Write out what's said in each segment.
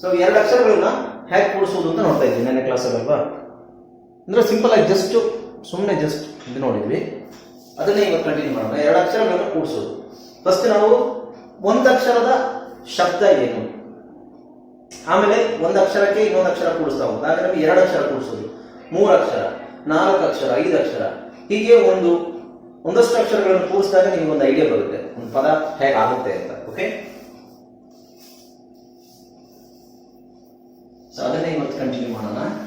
So ಎರಡು ಅಕ್ಷರಗಳನ್ನ ಹೇಗೆ ಕೂಡಿಸೋದು ಅಂತ ನೋಡ್ತಾ ಇದ್ವಿ ನೆನ್ನೆ ಕ್ಲಾಸಲ್ಲಿ ಅಲ್ವಾ? ಅಂದ್ರೆ ಸಿಂಪಲ್ ಆಗಿ ಜಸ್ಟ್ ಸುಮ್ಮನೆ ಜಸ್ಟ್ ಇದು ನೋಡಿದ್ವಿ. ಅದನ್ನೇ ಇವತ್ತು ಕಂಟಿನ್ಯೂ ಮಾಡೋಣ. ಎರಡು ಅಕ್ಷರಗಳನ್ನ ಕೂಡಿಸೋದು. ಫಸ್ಟ್ ನಾವು ಒಂದು ಅಕ್ಷರದ ಶಬ್ದ ಏನು? ಆಮೇಲೆ ಒಂದು ಅಕ್ಷರಕ್ಕೆ ಇನ್ನೊಂದು ಅಕ್ಷರ ಕೂಡಿಸ್ತಾ ಹೋಗುತ್ತೆ ಆಗ ನಮಗೆ ಎರಡು ಅಕ್ಷರ ಕೂಡಿಸೋದು. ಮೂರು ಅಕ್ಷರ, ನಾಲ್ಕು ಅಕ್ಷರ, ಐದು ಅಕ್ಷರ. ಹೀಗೆ ಒಂದು, ಒಂದಷ್ಟು ಅಕ್ಷರಗಳನ್ನು ಕೂಡಿಸಿದಾಗ ನಿಮಗೆ ಒಂದು ಐಡಿಯಾ ಬರುತ್ತೆ. ಒಂದು ಪದ ಹೇಗೆ ಆಗುತ್ತೆ ಅಂತ ಓಕೆ ಸೊ ಅದನ್ನೇ ಇವತ್ತು ಕಂಟಿನ್ಯೂ ಮಾಡೋಣ ಎಲ್ಲ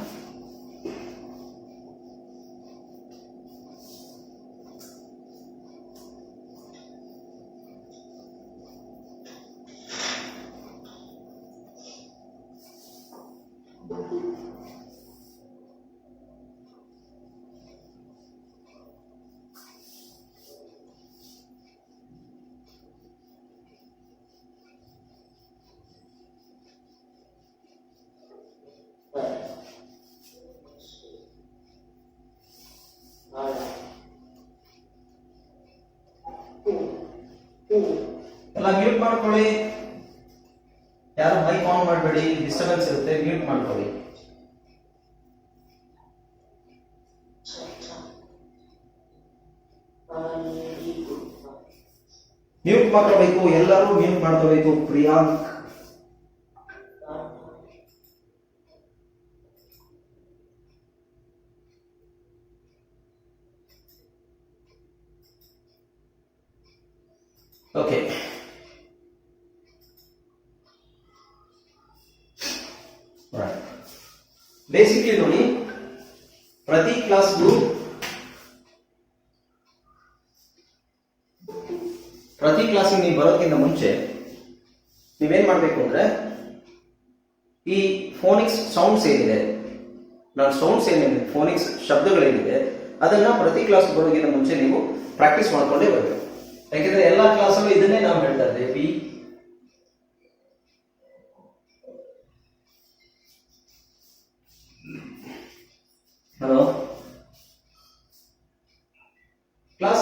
ಮ್ಯೂಟ್ ಮಾಡ್ಕೊಳ್ಳಿ. ಯಾರು ಮೈಕ್ ಆನ್ ಮಾಡಬೇಡಿ ಡಿಸ್ಟರ್ಬೆನ್ಸ್ ಇರುತ್ತೆ ಮ್ಯೂಟ್ ಮಾಡ್ಕೊಳ್ಳಿ. ಮ್ಯೂಟ್ ಮಾಡ್ಕೋಬೇಕು, ಎಲ್ಲರೂ ಮ್ಯೂಟ್ ಮಾಡ್ಕೋಬೇಕು. ಪ್ರಿಯಾಂಕ್ ಓಕೆ ಬೇಸಿಕ್ಲಿ ನೋಡಿ. ಪ್ರತಿ ಕ್ಲಾಸ್ಗೂ ಪ್ರತಿ ಕ್ಲಾಸಿಗೆ ನೀವು ಬರೋದಕ್ಕಿಂತ ಮುಂಚೆ ನೀವೇನ್ ಮಾಡಬೇಕು ಅಂದ್ರೆ ಈ ಫೋನಿಕ್ಸ್ ಸೌಂಡ್ಸ್ ಏನಿದೆ, ನಾನು ಸೌಂಡ್ಸ್ ಏನಿದೆ ಫೋನಿಕ್ಸ್ ಶಬ್ದಗಳೇನಿದೆ, ಅದನ್ನ ಪ್ರತಿ ಕ್ಲಾಸ್ ಬರೋದಕ್ಕಿಂತ ಮುಂಚೆ ನೀವು ಪ್ರಾಕ್ಟೀಸ್ ಮಾಡ್ಕೊಂಡೇ ಬರಬೇಕು ಯಾಕೆಂದ್ರೆ ಎಲ್ಲಾ ಕ್ಲಾಸಲ್ಲೂ ಇದನ್ನೇ ನಾವು ಹೇಳ್ತಾ ಇದ್ದೇವೆ. ಪಿ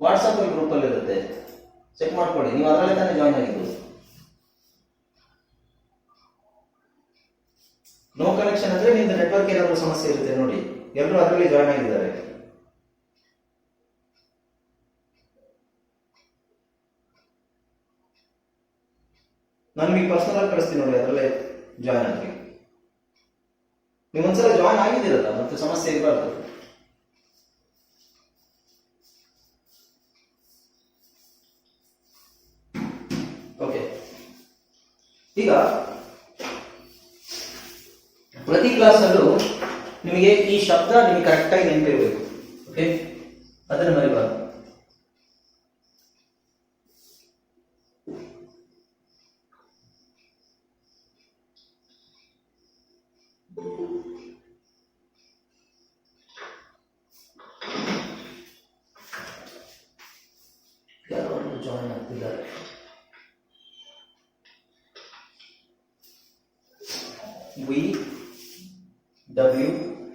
ಅಲ್ಲಿ ಗ್ರೂಪ್ ಅಲ್ಲಿ ಇರುತ್ತೆ. ಚೆಕ್ ಮಾಡ್ಕೊಳ್ಳಿ. ನೀವು ಅದರಲ್ಲೇ ತಾನೇ ಜಾಯ್ನ್ ಆಗಿದ್ದು. ನೋ ಕನೆಕ್ಷನ್ ಅಂದ್ರೆ ನಿಮ್ದು ನೆಟ್ವರ್ಕ್ ಏನಾದರೂ ಸಮಸ್ಯೆ ಇರುತ್ತೆ ನೋಡಿ. ಎಲ್ಲರೂ ಅದರಲ್ಲಿ ಜಾಯ್ನ್ ಆಗಿದ್ದಾರೆ. ನಾನು ಪರ್ಸನಲ್ ಆಗಿ ಕಳಿಸ್ತೀನಿ ನೋಡಿ, ಅದರಲ್ಲೇ ಜಾಯ್ನ್ ಆಗಿ. ನೀವು ಒಂದ್ಸಲ ಜಾಯ್ನ್ ಆಗಿದ್ದೀರಲ್ಲ, ಮತ್ತೆ ಸಮಸ್ಯೆ ಇರಬಾರ್ದು ಓಕೆ ಈಗ ಪ್ರತಿ ಕ್ಲಾಸಲ್ಲೂ ನಿಮಗೆ ಈ ಶಬ್ದ ನಿಮಗೆ ಕರೆಕ್ಟಾಗಿ ನೆನಪಿರಬೇಕು. Okay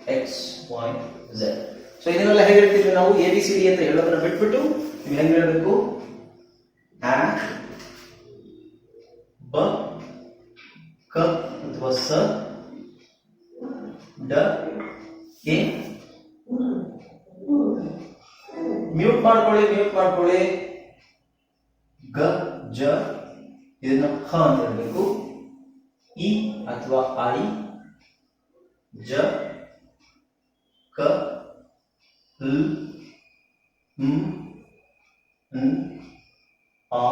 X Y Z so ಇದನ್ನೆಲ್ಲ ಹೇಗೆ ಹೇಳ್ತಿದ್ವಿ ನಾವು? ಎ ಬಿ ಸಿ ಡಿ ಅಂತ ಹೇಳೋದನ್ನ ಬಿಟ್ಬಿಟ್ಟು ನೀವು ಹೆಂಗೆ ಹೇಳಬೇಕು? ಆ ಬ ಕ ಅಥವಾ ಸ ಡ ಎ ಮ್ಯೂಟ್ ಮಾಡ್ಕೊಳ್ಳಿ ಮ್ಯೂಟ್ ಮಾಡ್ಕೊಳ್ಳಿ. ಗ ಜ ಇದನ್ನ ಹ ಅಂತ ಹೇಳಬೇಕು. ಇ ಅಥವಾ ಐ ಜ ಕ ಲ್ ಮ್ ನ್ ಆ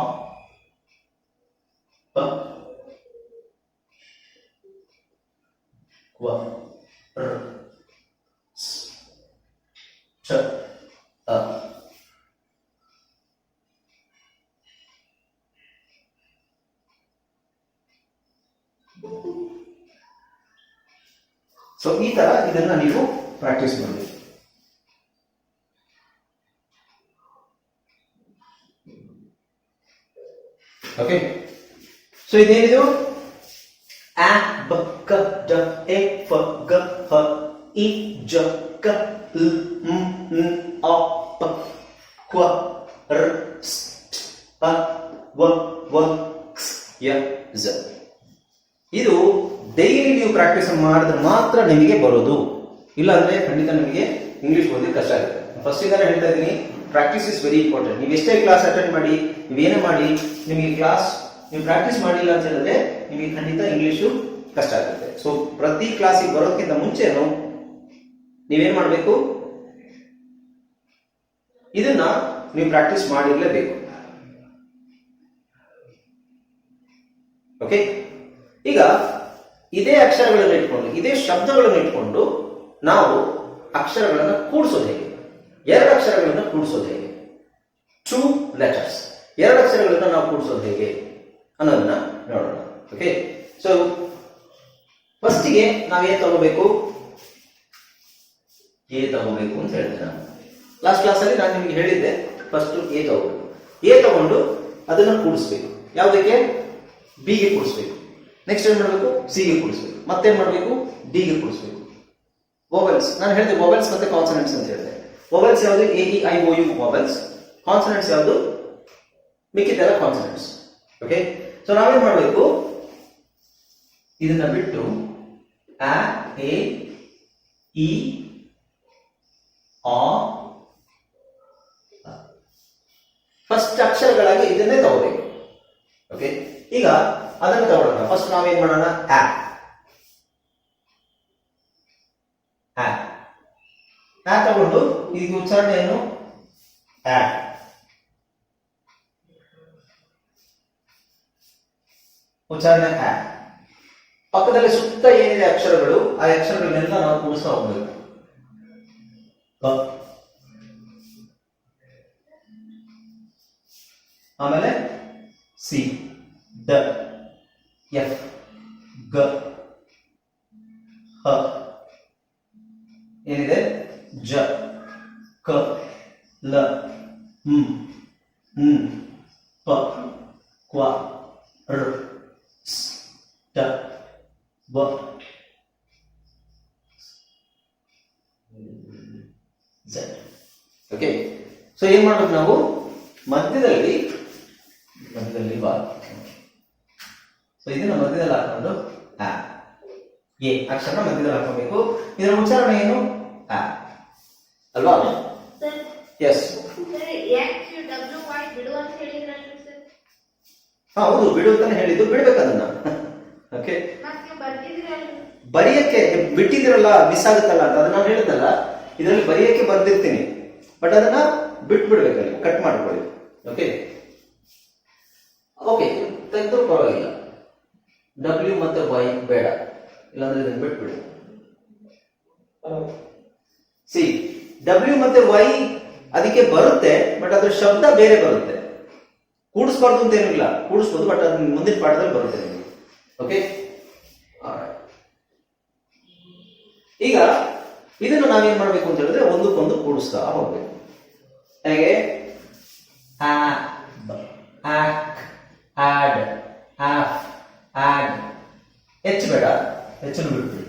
ಪ ಕ್ವ ರ್ ಸ್ ಚ ಅ ಸೊ ಈ ತರ ಇದನ್ನ ನೀವು ಪ್ರಾಕ್ಟೀಸ್ ಮಾಡಿ ಓಕೆ ಸೊ ಇದೇನಿದು ಆ ಬ ಕ ಎ ಫ ಗ ಹ ಇ ಜ ಕ ಲ್ ಮ್ ನ್ ಆ ಪ ಕ್ವ ರ್ ಸ್ ಅ ವ ವ ಯ ಝ ಇದು ಡೈಲಿ ನೀವು ಪ್ರಾಕ್ಟೀಸ್ ಮಾಡಿದ್ರೆ ಮಾತ್ರ ನಿಮಗೆ ಬರೋದು. ಇಲ್ಲ ಅಂದ್ರೆ ಖಂಡಿತ ನಿಮಗೆ ಇಂಗ್ಲಿಷ್ ಓದಿ ಕಷ್ಟ ಆಗುತ್ತೆ. ಫಸ್ಟ್ ಇಂದಾನೆ ಹೇಳ್ತಾ ಇದ್ದೀನಿ ಪ್ರಾಕ್ಟೀಸ್ ಇಸ್ ವೆರಿ ಇಂಪಾರ್ಟೆಂಟ್ ನೀವು ಎಷ್ಟೇ ಕ್ಲಾಸ್ ಅಟೆಂಡ್ ಮಾಡಿ ನೀವೇನೇ ಮಾಡಿ, ನಿಮಗೆ ಕ್ಲಾಸ್ ನೀವು ಪ್ರಾಕ್ಟೀಸ್ ಮಾಡಿಲ್ಲ ಅಂತ ಹೇಳಿದ್ರೆ ನಿಮಗೆ ಖಂಡಿತ ಇಂಗ್ಲೀಷು ಕಷ್ಟ ಆಗುತ್ತೆ. ಸೊ ಪ್ರತಿ ಕ್ಲಾಸಿಗೆ ಬರೋದಕ್ಕಿಂತ ಮುಂಚೆನು ನೀವೇನ್ ಮಾಡಬೇಕು? ಇದನ್ನ ನೀವು ಪ್ರಾಕ್ಟೀಸ್ ಮಾಡಿರಲೇಬೇಕು. ಓಕೆ ಈಗ, ಇದೇ ಅಕ್ಷರಗಳನ್ನು ಇಟ್ಕೊಂಡು, ಇದೇ ಶಬ್ದಗಳನ್ನು ಇಟ್ಕೊಂಡು ನಾವು ಅಕ್ಷರಗಳನ್ನು ಕೂಡಿಸೋದು ಹೇಗೆ? ಎರಡು ಅಕ್ಷರಗಳನ್ನು ಕೂಡಿಸೋದು ಹೇಗೆ? ಟೂ ಲೆಟರ್ಸ್ ಎರಡು ಅಕ್ಷರಗಳನ್ನು ನಾವು ಕೂಡಿಸೋದು ಹೇಗೆ? ಅನ್ನೋದನ್ನ ನೋಡೋಣ. ಓಕೆ ಸೊ ಫಸ್ಟಿಗೆ ನಾವೇನು ತಗೋಬೇಕು? ಎ ತಗೋಬೇಕು ಅಂತ ಹೇಳಿದೆ ನಾನು. ಲಾಸ್ಟ್ ಕ್ಲಾಸಲ್ಲಿ ನಾನು ನಿಮಗೆ ಹೇಳಿದ್ದೆ ಫಸ್ಟ್ ಎ ತಗೋಬೇಕು. ಎ ತಗೊಂಡು ಅದನ್ನು ಕೂಡಿಸ್ಬೇಕು. ಯಾವುದಕ್ಕೆ? ಬಿಗೆ ಕೂಡಿಸ್ಬೇಕು. ನೆಕ್ಸ್ಟ್ ಏನ್ ಮಾಡಬೇಕು? ಸಿಗೆ ಕೂಡಿಸ್ಬೇಕು. ಮತ್ತೇನ್ ಮಾಡಬೇಕು? ಡಿಗೆ ಕೂಡಿಸ್ಬೇಕು. ವೊವೆಲ್ಸ್ ನಾನು ಹೇಳಿದೆ ವೋವೆಲ್ಸ್ ಮತ್ತೆ ಕಾನ್ಸನೆಂಟ್ಸ್ ಅಂತ ಹೇಳಿದೆ. ವೋವೆಲ್ಸ್ ಯಾವುದು? A E I O U vowels consonants ಯಾವುದು? ಮಿಕ್ಕಿದ್ದೆಲ್ಲ ಕಾನ್ಸನೆಂಟ್ಸ್ ಓಕೆ ಸೊ ನಾವೇನ್ ಮಾಡಬೇಕು? ಇದನ್ನ ಬಿಟ್ಟು ಎ, ಇ, ಆ ಫಸ್ಟ್ ಅಕ್ಷರಗಳಾಗಿ ಇದನ್ನೇ ತಗೋಬೇಕು. ಓಕೆ ಈಗ ಅದನ್ನು ತಗೊಳ್ಳೋಣ ಫಸ್ಟ್ ನಾವೇನ್ ಮಾಡೋಣ? ಆ ಆ ತಗೊಂಡು ಈಗ ಉಚ್ಚಾರಣೆ ಏನು ಆ ಉಚ್ಚಾರಣೆ ಆ ಪಕ್ಕದಲ್ಲಿ ಸುತ್ತ ಏನಿದೆ ಅಕ್ಷರಗಳು ಆ ಅಕ್ಷರಗಳನ್ನೆಲ್ಲ ನಾವು ಕೂಡಿಸ್ತಾ ಹೋಗ್ಬೇಕು ಕ. ಆಮೇಲೆ ಸಿ ಡ ಎಫ್ ಗ ಹ ಏನಿದೆ ಜ ಕ ಲ ಮ್ ನ್ ಪ ಕ್ವ ರ್ ಸ್ ಟ ವ ಝೆಡ್ ಓಕೆ ಸೊ ಏನು ಮಾಡ್ಬೇಕು ನಾವು? ಮಧ್ಯದಲ್ಲಿ ಮಧ್ಯದಲ್ಲಿ ಬಾ. ಸೊ ಇದನ್ನ ಮಧ್ಯದಲ್ಲಿ ಹಾಕೊಂಡು ಆ. ಎ. ಅಕ್ಷರ ಮಧ್ಯದಲ್ಲಿ ಹಾಕೋಬೇಕು ಇದರ ಉಚ್ಚಾರಣೆ ಏನು? ಆ. ಅಲ್ವಾ? ಸರ್? ಎಸ್ ಹಾ ಹೌದು ಬಿಡು ಅಂತಾನೆ ಹೇಳಿದ್ದು ಬಿಡ್ಬೇಕದನ್ನ ಓಕೆ ಬರೆಯಕ್ಕೆ ಬಿಟ್ಟಿದಿರಲ್ಲ ಮಿಸ್ ಆಗುತ್ತಲ್ಲ ಅಂತ ಅದನ್ನ ನಾನು ಹೇಳಿದ್ದಲ್ಲ ಇದರಲ್ಲಿ ಬರೆಯಕ್ಕೆ ಬರ್ದಿರ್ತೀನಿ. ಬಟ್ ಅದನ್ನ ಬಿಟ್ಬಿಡ್ಬೇಕಲ್ಲಿ ಕಟ್ ಮಾಡ್ಕೊಳ್ಳಿ. ಓಕೆ ಓಕೆ ತೆಗೆದು ಪರವಾಗಿಲ್ಲ. ಡಬ್ಲ್ಯೂ ಮತ್ತೆ ವೈ ಬೇಡ. ಇಲ್ಲಾಂದ್ರೆ ಇದನ್ನ ಬಿಟ್ಬಿಡಿ. ಸಿ ಡಬ್ಲ್ಯೂ ಮತ್ತೆ ವೈ ಅದಕ್ಕೆ ಬರುತ್ತೆ ಬಟ್ ಅದ್ರ ಶಬ್ದ ಬೇರೆ ಬರುತ್ತೆ. ಕೂಡಿಸ್ಬಾರ್ದು ಅಂತ ಏನಿಲ್ಲ. ಕೂಡಿಸ್ಬೋದು ಬಟ್ ಅದ್ ಮುಂದಿನ ಪಾಠದಲ್ಲಿ ಬರುತ್ತೆ ಓಕೆ ಈಗ ಇದನ್ನು ನಾವೇನ್ ಮಾಡ್ಬೇಕು ಅಂತ ಹೇಳಿದ್ರೆ ಒಂದಕ್ಕೊಂದು ಕೂಡಿಸ್ತಾ ಹೋಗ್ಬೇಕು. ಹೇಗೆ? ಹೆಚ್ಚು ಬೇಡ ಹೆಚ್ಚನ್ನು ಬಿಡ್ಬಿಡಿ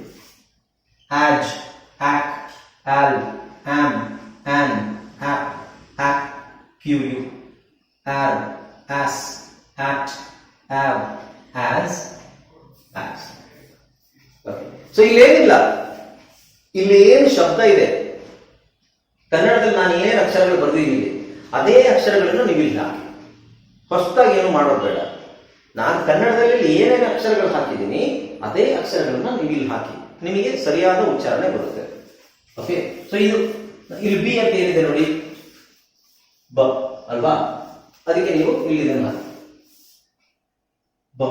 ಆಕ್ ಆಲ್ ಆಮ್ ಆನ್ ಆಪ್ ಆಕ್ ಕ್ಯೂ ಯು ಆರ್ ಆಸ್ ಆಟ್ ಆವ್ ಆಸ್ ಆಸ್ ಓಕೆ ಸೊ ಇಲ್ಲೇನಿಲ್ಲ ಇಲ್ಲಿ ಏನು ಶಬ್ದ ಇದೆ ಕನ್ನಡದಲ್ಲಿ ನಾನು ಏನೇನು ಅಕ್ಷರಗಳು ಬರೆದಿದ್ದೀನಿ ಅದೇ ಅಕ್ಷರಗಳನ್ನು ನೀವು ಇಲ್ಲಿ ಹಾಕಿ ಹೊಸದಾಗಿ ಏನು ಮಾಡೋದು ಬೇಡ ನಾನು ಕನ್ನಡದಲ್ಲಿ ಏನೇನು ಅಕ್ಷರಗಳು ಹಾಕಿದ್ದೀನಿ ಅದೇ ಅಕ್ಷರಗಳನ್ನ ನೀವು ಇಲ್ಲಿ ಹಾಕಿ. ನಿಮಗೆ ಸರಿಯಾದ ಉಚ್ಚಾರಣೆ ಬರುತ್ತೆ. ಓಕೆ ಸೊ ಇದು ಇಲ್ಲಿ ಬಿ ಅಂತ ಏನಿದೆ ನೋಡಿ? ಬ ಅಲ್ವಾ? ಅದಕ್ಕೆ ನೀವು ಇಲ್ಲಿ ಇದನ್ನು ಹಾಕಿ. ಬ.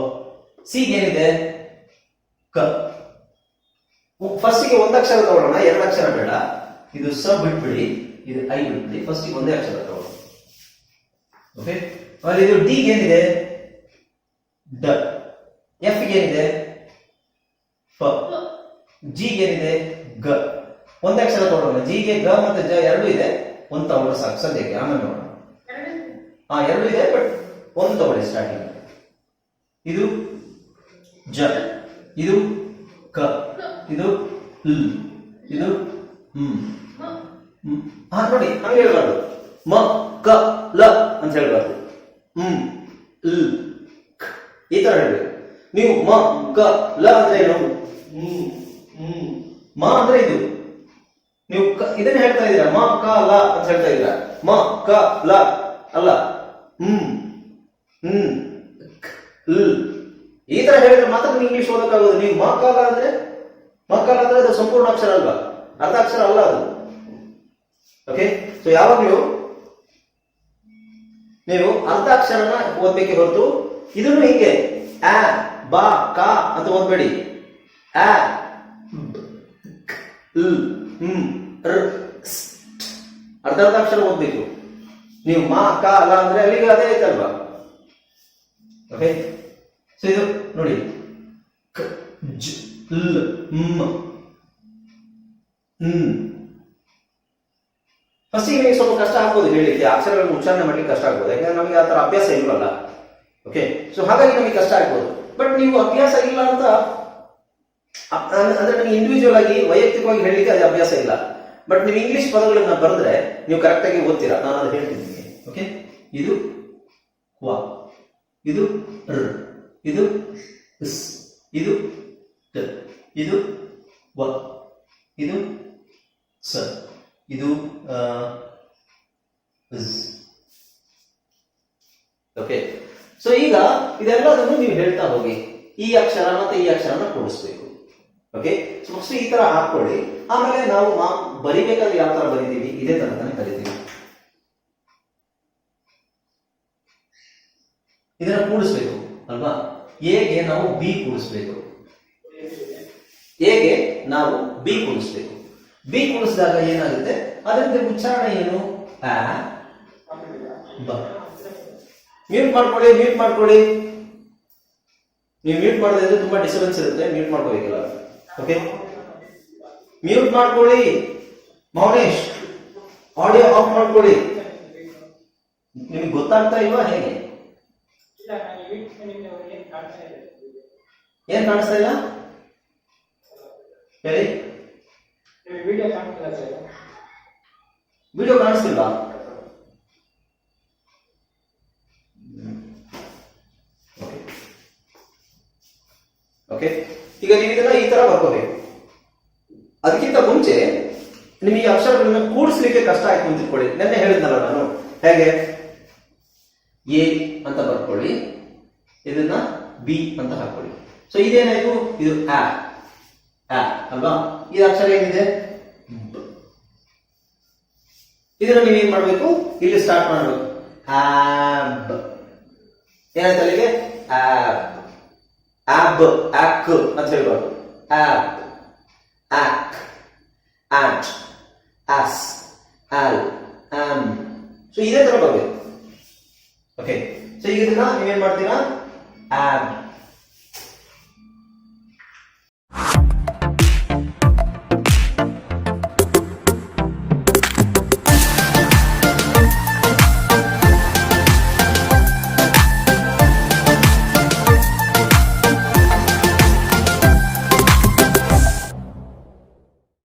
ಏನಿದೆ? ಕ. ಫಸ್ಟಿಗೆ ಒಂದು ಅಕ್ಷರ ತಗೊಳ್ಳೋಣ. ಎರಡು ಅಕ್ಷರ ಬೇಡ. ಇದು ಸ ಬಿಟ್ಬಿಡಿ. ಇದು ಐ ಬಿಟ್ಬಿಡಿ. ಫಸ್ಟಿಗೆ ಒಂದೇ ಅಕ್ಷರ ತಗೊಳ್ಳೋಣ. ಓಕೆ ಇದು ಡಿ ಏನಿದೆ? ಡ. ಎಫ್ ಏನಿದೆ? ಜಿ ಏನಿದೆ? ಗ. ಒಂದೇ ಅಕ್ಷರ ಜಿ ಜಿಗೆ ಗ ಮತ್ತೆ ಜ ಎರಡು ಇದೆ. ಒಂದು ತಗೊಂಡ್ರೆ ಸಾಕು. ಸದ್ಯಕ್ಕೆ ಆಮೇಲೆ ನೋಡೋಣ. ಹಾ ಎರಡು ಇದೆ ಬಟ್ ಒಂದು ತಗೊಳ್ಳಿ ಸ್ಟಾರ್ಟಿಂಗ್ ಇದು ಜ. ಇದು ಕ. ಇದು ಲ್. ಇದು ಹ್ಮ್. ಹಾ ನೋಡಿ, ಹಂಗೆ ಹೇಳ್ಬಾರ್ದು. ಮ, ಕ, ಲ ಅಂತ ಹೇಳ್ಬಾರ್ದು. ಹ್ಮ್. ಲ್. ಈ ತರ ಹೇಳ್ಬೇಕು. ನೀವು ಮ ಕ ಲ ಅಂದ್ರೆ ಏನು? ಹ್ಮ್. ಮ ಅಂದ್ರೆ ಇದು. ನೀವು ಇದನ್ನ ಹೇಳ್ತಾ ಇದ್ದೀರಾ? ಮ, ಕ, ಲ ಅಂತ ಹೇಳ್ತಾ ಇದ್ದೀರಾ? ಮ, ಕ, ಲ, ಅಲ್ಲ. ಹ್ಮ್. ಹ್ಮ್. ಈ ತರ ಹೇಳಿದ್ರೆ ಮಾತ್ರ ನೀವು ಇಂಗ್ಲಿಷ್ ಓದಕ್ಕಾಗೋದು. ನೀವು ಮ, ಕ ಅಂದ್ರೆ? ಮ ಅಂದ್ರೆ ಅದು ಸಂಪೂರ್ಣ ಅಕ್ಷರ ಅಲ್ವಾ? ಅರ್ಧ ಅಕ್ಷರ ಅಲ್ಲ ಅದು. ಓಕೆ ಸೊ ಯಾವಾಗಲೂ ನೀವು? ಅರ್ಧ ಅಕ್ಷರನ ಓದ್ಬೇಕೆ ಹೊರತು, ಇದನ್ನು ಹೀಗೆ ಆ ಬಾ, ಕಾ ಅಂತ ಓದ್ಬೇಡಿ. ಆ ಲ್. ಅರ್ಧ ಅರ್ಧ ಅಕ್ಷರ ಓದ್ಬೇಕು. ನೀವು ಮಾ, ಕ ಅಲ್ಲ ಅಂದ್ರೆ ಅಲ್ಲಿಗೆ ಅದೇ ಐತಲ್ವಾ? ಓಕೆ ಸೊ ಇದು ನೋಡಿ. ಕ, ಜ, ಲ್, ಮ್ ಫಸ್ಟಿಗೆ ನಿಮಗೆ ಸ್ವಲ್ಪ ಕಷ್ಟ ಆಗ್ಬೋದು ಹೇಳಿಕ್ಕೆ. ಅಕ್ಷರಗಳನ್ನು ಉಚ್ಚಾರಣೆ ಮಾಡ್ಲಿಕ್ಕೆ ಕಷ್ಟ ಆಗ್ಬೋದು. ಯಾಕಂದ್ರೆ ನಮಗೆ ಆ ಥರ ಅಭ್ಯಾಸ ಇಲ್ವಲ್ಲ? ಓಕೆ ಸೊ ಹಾಗಾಗಿ ನಮಗೆ ಕಷ್ಟ ಆಗ್ಬೋದು. ಬಟ್ ನೀವು ಅಭ್ಯಾಸ ಇಲ್ಲ ಅಂತ ಅಂದ್ರೆ ನನಗೆ ಇಂಡಿವಿಜುವಲ್ ಆಗಿ ವೈಯಕ್ತಿಕವಾಗಿ ಹೇಳಲಿಕ್ಕೆ ಅದು ಅಭ್ಯಾಸ ಇಲ್ಲ. ಬಟ್ ನೀವು ಇಂಗ್ಲಿಷ್ ಪದಗಳನ್ನ ಬರೆದ್ರೆ ನೀವು ಕರೆಕ್ಟ್ ಆಗಿ ಓದ್ತೀರಾ? ನಾನು ಅದು ಹೇಳ್ತೀನಿ ನಿಮಗೆ ಓಕೆ ಇದು ವಾ, ಇದು ರ್, ಇದು ಸ್, ಇದು ಟ, ಇದು ವ, ಇದು ಸ, ಇದು ಓಕೆ ಸೊ. ಈಗ ಇದೆಲ್ಲದನ್ನು ನೀವು ಹೇಳ್ತಾ ಹೋಗಿ. ಈ ಅಕ್ಷರ ಮತ್ತೆ ಈ ಅಕ್ಷರನ ಕೂಡಿಸ್ಬೇಕು. ಓಕೆ ಸೊ ಫಸ್ಟ್ ಈ ತರ ಹಾಕೊಳ್ಳಿ ಆಮೇಲೆ ನಾವು ಬರಿಬೇಕಾದ್ರೆ ಯಾವ ತರ ಬರಿತೀವಿ? ಇದೇ ತರ ತಾನೇ ಕರಿತೀವಿ. ಇದನ್ನ ಕೂಡಿಸ್ಬೇಕು, ಅಲ್ವಾ? ಎಗೆ ನಾವು ಬಿ ಕೂಡಿಸ್ಬೇಕು. ಎಗೆ ನಾವು ಬಿ ಕೂಡಿಸ್ಬೇಕು. ಬಿ ಕೂಡಿಸಿದಾಗ ಏನಾಗುತ್ತೆ? ಅದರಿಂದ ಉಚ್ಚಾರಣೆ ಏನು? ಮ್ಯೂಟ್ ಮಾಡ್ಕೊಳ್ಳಿ ಮ್ಯೂಟ್ ಮಾಡ್ಕೊಳ್ಳಿ. ನೀವು ಮ್ಯೂಟ್ ಮಾಡಿದ್ರೆ ತುಂಬಾ ಡಿಸ್ಟರ್ಬೆನ್ಸ್ ಇರುತ್ತೆ ಮ್ಯೂಟ್ ಮಾಡ್ಕೋಬೇಕಲ್ಲ. ಓಕೆ ಮ್ಯೂಟ್ ಮಾಡ್ಕೊಳ್ಳಿ. ಮೌನೇಶ್ ಆಡಿಯೋ ಆಫ್ ಮಾಡ್ಕೊಳ್ಳಿ. ನಿಮಗೆ ಗೊತ್ತಾಗ್ತಾ ಇಲ್ವಾ ಹೇಗೆ? ಏನು ಕಾಣಿಸ್ತಾ ಇಲ್ಲ. ಹೇಳಿ. ವಿಡಿಯೋ ಕಾಣಿಸ್ತಿಲ್ಲ ಸರ್. ವಿಡಿಯೋ ಕಾಣಿಸ್ತಿಲ್ವಾ? ಓಕೆ ಈಗ ನೀವು ಈ ತರ ಬರ್ಕೋಬೇಕು. ಅದಕ್ಕಿಂತ ಮುಂಚೆ ನಿಮಗೆ ಅಕ್ಷರಗಳನ್ನ ಕೂಡಿಸ್ಲಿಕ್ಕೆ ಕಷ್ಟ ಆಯ್ತು ಅಂತ ತಿಳ್ಕೊಳ್ಳಿ. ನೆನ್ನೆ ಹೇಳಿದ್ನಲ್ಲ ನಾನು. ಹೇಗೆ? ಎ ಅಂತ ಬರ್ಕೊಳ್ಳಿ. ಇದನ್ನ ಬಿ ಅಂತ ಹಾಕೊಳ್ಳಿ. ಸೊ ಇದೇನಾಯ್ತು? ಇದು ಆ. ಅಲ್ವಾ? ಈ ಅಕ್ಷರ ಏನಿದೆ? ಇದನ್ನ ನೀವು ಏನ್ ಮಾಡ್ಬೇಕು? ಇಲ್ಲಿ ಸ್ಟಾರ್ಟ್ ಮಾಡಬೇಕು. ಆಬ್ ಏನಾಯ್ತು ಅಲ್ಲಿಗೆ ಆಬ್ ಆಕ್ ಅಂತ ಹೇಳ್ಬಾರ್ದು ಆಬ್ ಆಕ್ ಆಟ್ ಆಸ್ ಆಲ್ ಆಮ್ ಸೊ ಇದೇ ತರ ಬರಬೇಕು ಓಕೆ ಸೊ ಈಗ ಇದನ್ನ ನೀವೇನ್ ಮಾಡ್ತೀರಾ ಆಬ್